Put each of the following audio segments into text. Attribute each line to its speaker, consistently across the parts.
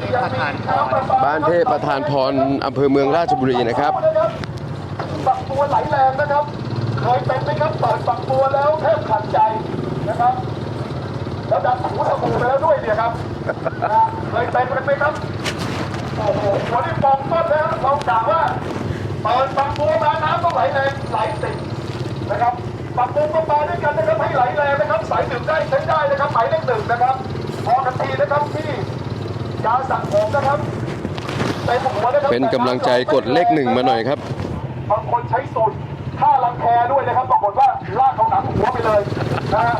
Speaker 1: ประธานพร
Speaker 2: บ้านเทพประธานพรอำเภอเมืองราชบุรีนะครับ
Speaker 3: ฝักบัวไหลแรงนะครับเคยเป็นไหมครับเปิดฝักบัวแล้วแทบขาดใจนะครับแล้วดันหูสบู่ไปแล้วด้วยเนี่ยครับนะเคยเป็นกันไหมครับโอ้โหวันนี้ฟองต้นแล้วเรากล่าวว่าเปิดฝักบัวมาน้ำต้องไหลแรงไหลติดนะครับฝักบัวก็มาด้วยกันนะครับให้ไหลแรงนะครับสายดื่มได้ใช้ได้นะครับหมายเลขหนึ่งนะครับพอกันทีนะครับที่ เต็มหัวนะครับ
Speaker 2: เป็นกำลังใจกดเลขหนึ่งมาหน่อยครับ
Speaker 3: บางคนใช้สูตรท่ารังแคด้วยนะครับปรากฏว่าลากเขาหนังหัวไปเลยนะฮะ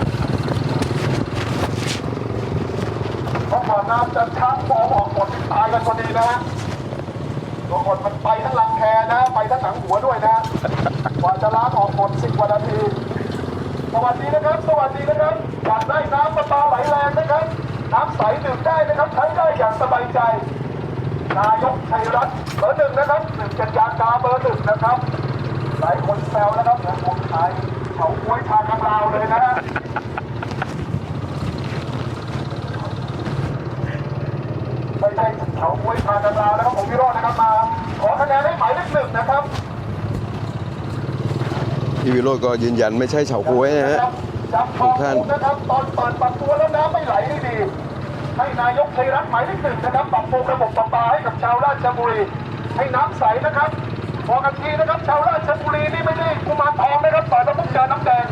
Speaker 3: เพราะว่าน้ำจะช้างฟองออกหมดตายกันพอดีนะฮะปรากฏมันไปทั้งรังแคนะไปทั้งหนังหัวด้วยนะฮะกว่าจะล้างออกหมดสิบกว่านาทีสวัสดีนะครับ สวัสดีนะครับอยากได้น้ำประปาไหลแรงนะครับ น้ำใสดื่มได้นะครับใช้ได้อย่างสบายใจ นายกชัยรัตน์เบอร์หนึ่งนะครับหนึ่งกันยากาเบอร์หนึ่งนะครับหลายคนแซวนะครับเหมือนผมขายเขาควยชากังลาวเลยนะฮะไม่ใช่เขาควยชากังลาวนะครับผมพี่โรจน์นะครับมาขอคะแนนให้หมายเลขหนึ่งนะครับ
Speaker 2: พี่วิโรจน์ก็ยืนยันไม่ใช่เฉาก้วยนะฮะ
Speaker 3: จับ
Speaker 2: ทุกท่าน
Speaker 3: นะครับตอนเปิดปรับตัวแล้วน้ำไม่ไหลได้ดี ให้นายกชัยรัตน์หมายเลขหนึ่งนะครับปรับปรุงระบบประปาให้กับชาวราชบุรีให้น้ำใสนะครับพอกันทีนะครับ ชาวราชบุรีนี่ไม่ได้กุมารทองนะครับต่อยมาพุ่งจอน้ำแดง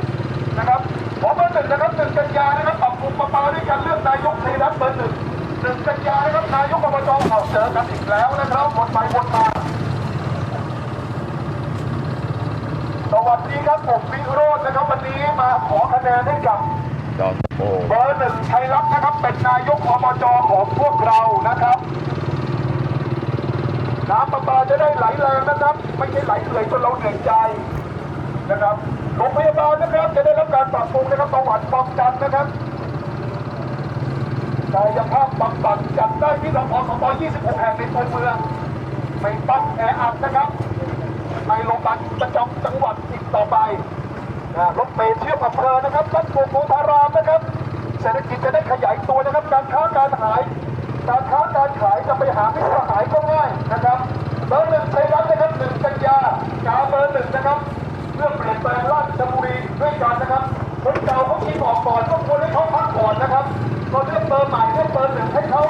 Speaker 3: นะครับขอเบอร์หนึ่งนะครับหนึ่งกันยานะครับปรับปรุงประปาด้วยการเลือกนายกชัยรัตน์เบอร์หนึ่งหนึ่งกันยานะครับนายกอบจเอาเจอกันอีกแล้วนะครับวนไปวนมา สวัสดีครับผมวิโรจน์นะครับวันนี้มาขอคะแนนให้กับ
Speaker 2: ดอกโอ้
Speaker 3: เบอร์หนึ่งชัยรัตน์นะครับ เป็นนายกอบจของพวกเรานะครับน้ำประปาจะได้ไหลแรงนะครับ ไม่ใช่ไหลเอื่อยจนเราเหนื่อยใจนะครับโรงพยาบาลนะครับจะได้รับการปรับปรุงนะครับประวัติป้องกันนะครับกายภาพบำบัดจัดได้ที่เราอสม26แห่งในตัวเมืองไม่ต้องแออัดนะครับ ในโรงพยาบาลประจำจังหวัดอีกต่อไปนะรถเมล์เชื่อมอำเภอนะครับบ้านโป่งโพธารามนะครับ เศรษฐกิจจะได้ขยายตัวนะครับ การค้าการขาย การค้าการขายจะไปหาไม่สหายก็ง่ายนะครับเบอร์หนึ่งไทยรัฐนะครับหนึ่งกันยากาเบอร์หนึ่งนะครับเพื่องเปลี่ยนแปลงราชบุรีด้วยกันนะครับคนเก่าเขาชิงออกก่อนก็ควรให้เขาพักก่อนนะครับก็เลือกเบอร์ใหม่เลือกเบอร์หนึ่งให้เขา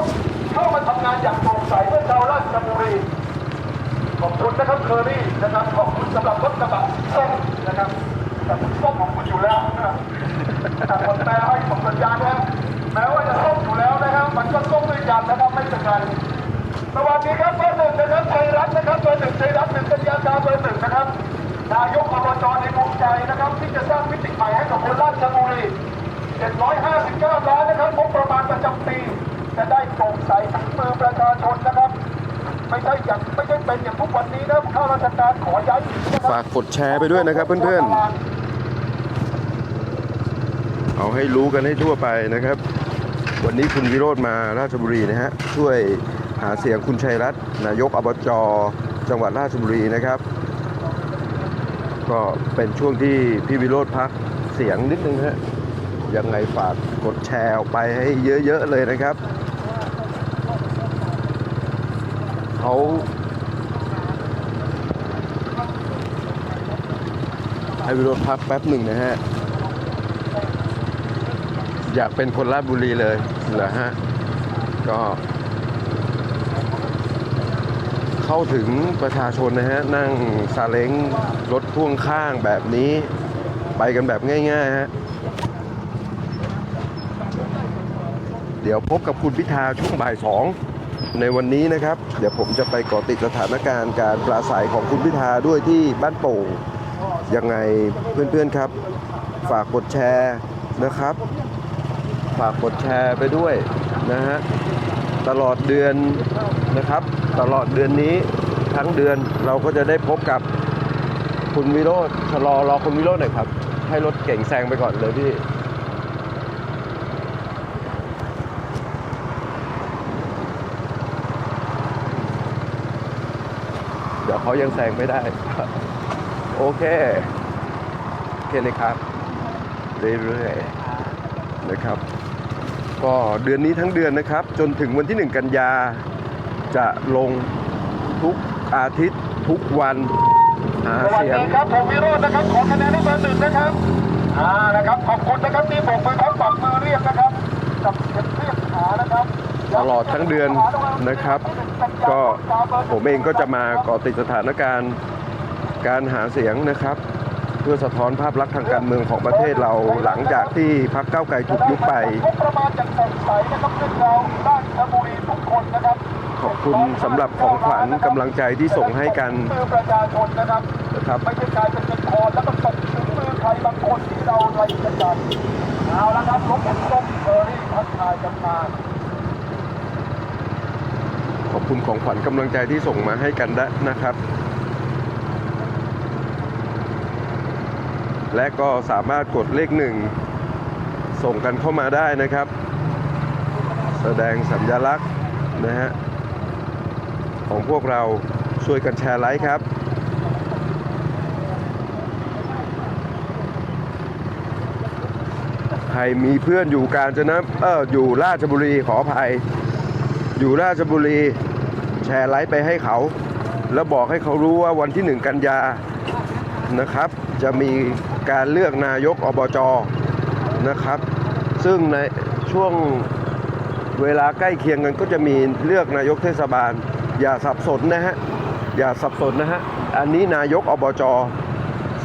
Speaker 3: เข้ามาทำงานอย่างโปร่งใสเพื่อชาวราชบุรี ขอบคุณนะครับเคอรี่นะครับขอบคุณสำหรับรถกระบะส้มนะครับแต่ผมส้มของคุณอยู่แล้วนะครับแต่คนแปลให้ผมสัญญานะแม้ว่าจะส้มอยู่แล้วนะครับ มันก็ส้มด้วยกันนะครับไม่เป็นไรสวัสดีครับเบอร์หนึ่งนะครับไทยรัฐนะครับเบอร์หนึ่งไทยรัฐหนึ่งกัญญาการเบอร์หนึ่งนะครับนายกอบจในภูมิใจนะครับ ที่จะสร้างมิติใหม่ให้กับคนราชบุรี759 ล้านนะครับงบประมาณประจำปี จะได้โปร่งใสทั้งมือประชาชนนะครับ ไม่ใช่อย่างไม่ใช่เป็นอย่างทุก
Speaker 2: ฝากกดแชร์ไปด้วยนะครับเพื่อนๆ เอาให้รู้กันให้ทั่วไปนะครับ วันนี้คุณวิโรธมาราชบุรีนะฮะ ช่วยหาเสียงคุณชัยรัตน์นายกอบจจังหวัดราชบุรีนะครับ ก็เป็นช่วงที่พี่วิโรธพักเสียงนิดนึงฮะยังไงฝากกดแชร์ออกไปให้เยอะๆเลยนะครับ เขา ให้วิโรธพักแป๊บหนึ่งนะฮะ อยากเป็นคนราชบุรีเลยเหรอฮะ ก็ เข้าถึงประชาชนนะฮะ นั่งซาเล้งรถพ่วงข้างแบบนี้ ไปกันแบบง่าย ๆ ฮะ เดี๋ยวพบกับคุณพิธาช่วงบ่ายสองในวันนี้นะครับ เดี๋ยวผมจะไปเกาะติดสถานการณ์การปราศัยของคุณพิธาด้วยที่บ้านโป่ง ยังไงเพื่อนๆครับ ฝากกดแชร์นะครับ ฝากกดแชร์ไปด้วยนะฮะตลอดเดือนนะครับ ตลอดเดือนนี้ทั้งเดือนเราก็จะได้พบกับคุณวิโรธชะลอรอคุณวิโรธหน่อยครับ ให้รถเก่งแซงไปก่อนเลยพี่เดี๋ยวเขายังแซงไม่ได้ โอเคโอเคเลยครับ เรื่อยๆนะครับ ก็เดือนนี้ทั้งเดือนนะครับ จนถึงวันที่ 1 กันยา จะลงทุกอาทิตย์ทุกวันหา
Speaker 3: สวัส
Speaker 2: เสียง
Speaker 3: ดีครับผมวิโรจน์นะครับ ขอคะแนนให้เบอร์หนึ่งนะครับ อ่านะครับ ขอบคุณนะครับที่ผมมือครับปักมือเรียกนะครับกับเสียงเรียกหานะครับ
Speaker 2: ตลอดทั้งเดือนนะครับ ก็ผมเองก็จะมาเกาะติดสถานการณ์ การหาเสียงนะครับ เพื่อสะท้อนภาพลักษณ์ทางการเมืองของประเทศเราหลังจากที่พรรคก้าวไกลถูกยุบไปขอบคุณสำหรับของขวัญกำลังใจที่ส่งให้กัน
Speaker 3: ประชาชนนะครับ
Speaker 2: นะครับ
Speaker 3: ไม่ใช่กลายเป็นเงินทอนแล้วก็ตกถึงมือใครบางคนที่เราไล่กันจับเอาละครับรถขนส่งเฟอรี่ทักทายกันมา
Speaker 2: ขอบคุณของขวัญกำลังใจที่ส่งมาให้กันนะครับ และก็สามารถกดเลขหนึ่งส่งกันเข้ามาได้นะครับ แสดงสัญลักษณ์นะฮะของพวกเราช่วยกันแชร์ไลค์ครับใครมีเพื่อนอยู่กาญจนบุเอออยู่ราชบุรีขออภัย อยู่ราชบุรีแชร์ไลค์ไปให้เขา แล้วบอกให้เขารู้ว่าวันที่หนึ่งกันยานะครับ จะมีการเลือกนายกอบจนะครับ ซึ่งในช่วงเวลาใกล้เคียงกันก็จะมีเลือกนายกเทศบาล อย่าสับสนนะฮะ อย่าสับสนนะฮะ อันนี้นายกอบจ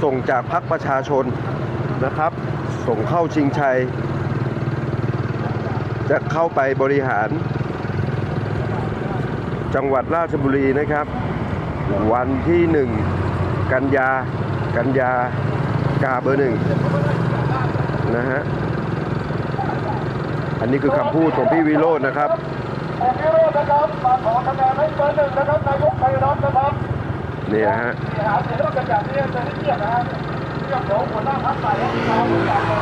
Speaker 2: ส่งจากพรรคประชาชนนะครับ ส่งเข้าชิงชัย จะเข้าไปบริหาร จังหวัดราชบุรีนะครับ วันที่หนึ่งกันยา กันยากาเบอร์หนึ่งนะฮะ อันนี้คือคำพูดของพี่วิโรจน์นะครับ
Speaker 3: ผมวิโรจน์นะครับมาขอคะแนนให้เบอร์หนึ่งนะครับนายกไพรัฐนะครับ
Speaker 2: เนี่ยฮะ
Speaker 3: หาเสียงแล้วกันอย่างนี้จะได้เกียรตินะฮะเรื่องของหัวหน้าพรรคใหม่และที่มาทุกอย่างเลย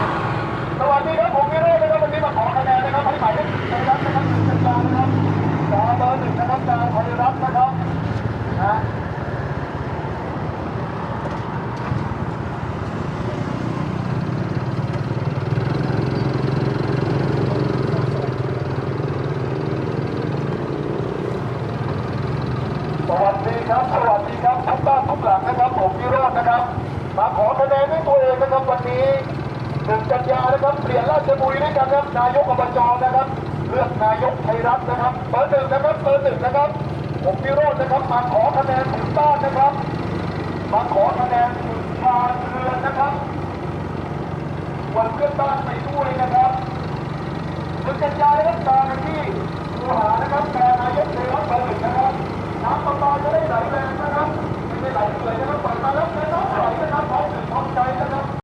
Speaker 3: สวัสดีครับผมวิโรจน์นะครับวันนี้มาขอคะแนนนะครับให้หมายเลขไทยรัฐนะครับหนึ่งกันยานะครับจาเบอร์หนึ่งนะครับจาไทยรัฐนะครับนะ สวัสดีครับ สวัสดีครับทุกบ้านทุกหลังนะครับ ผมวิโรจน์นะครับ มาขอคะแนน ด้วยตัวเองนะครับวันนี้หนึ่งกันยานะครับเปลี่ยนราชบุรีด้วยกันครับนายกอบจนะครับ เลือกนายกไทยรัฐนะครับเบอร์หนึ่งนะครับเบอร์หนึ่งนะครับผมวิโรจน์นะครับมาขอคะแนนถึงบ้านนะครับมาขอคะแนนถึงชาเรือนนะครับวันเพื่อนบ้านไปด้วยนะครับหนึ่งกันยานะครับตามที่คูหานะครับแต่นายกเทยรัฐเบอร์หนึ่งนะครับน้ำประปาจะได้ไหลแรงนะครับ ไม่ไหลเลยนะครับปล่อยมาแล้วนะครับปล่อยนะครับพร้อมถึงพร้อมใจนะครับ